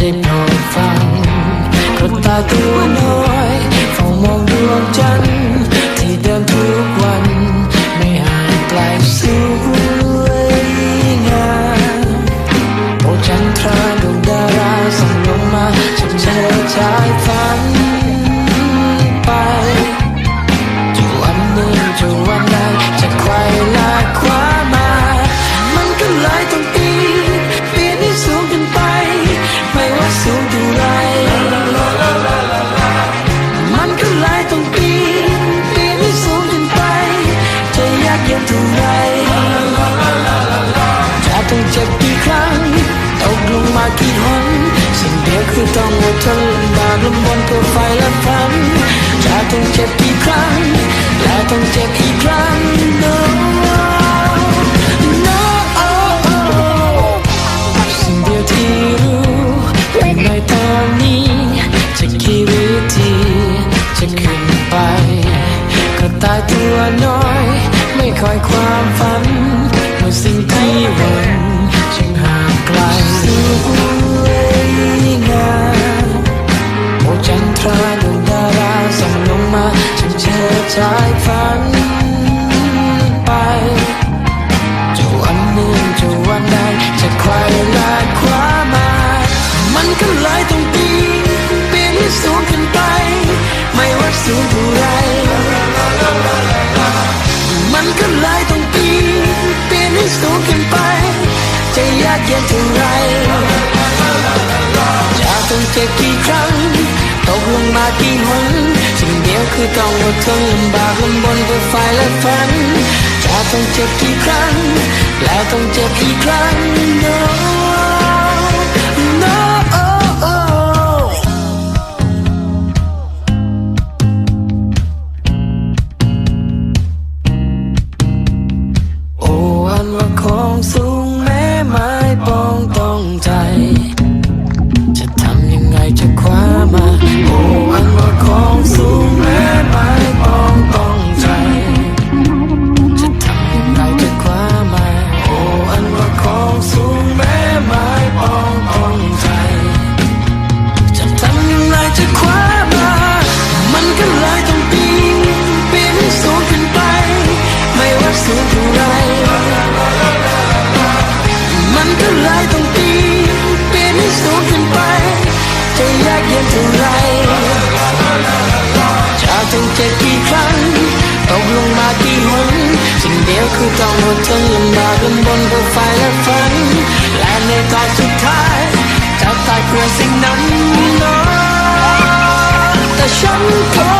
ได้โปรดฟังกระต่ายตัวน้อยเฝ้ามองดวงจันทร์ที่เดิมทุกวัน ไม่ห่างไกลสวยงามโอ้จันทราดวงดาราส่องลงมาฉันเจอชายฟ้า ต้องเจ็บกี่ครั้งตกลงมากี่หนสิ่งเดียวคือต้องอดทนลำบากลำบนเพื่อไฟและฝันจะต้องเจ็บกี่ครั้ง และต้องเจ็บอีกครั้ง no no สิ่งเดียวที่รู้ในตอนนี้จะกี่วิธีจะขึ้นไปกระต่ายตัวน้อย ไม่คอยความฝันเมื่อสิ่งที่หวัง เท่าไรจะต้องเจ็บกี่ครั้งตกลงมากี่หนสิ่งเดียวคือต้องอดทนลำบากลำบนเพื่อไฟและฝันจะต้องเจ็บกี่ครั้ง แล้วต้องเจ็บอีกครั้งเนาะ ยั สิ่งเดียวคือต้องอดทนลำบากลำบนเพื่อไฟและฝัน และในตอนสุดท้ายจะตายเพื่อสิ่งนั้นนะแต่ฉันขอ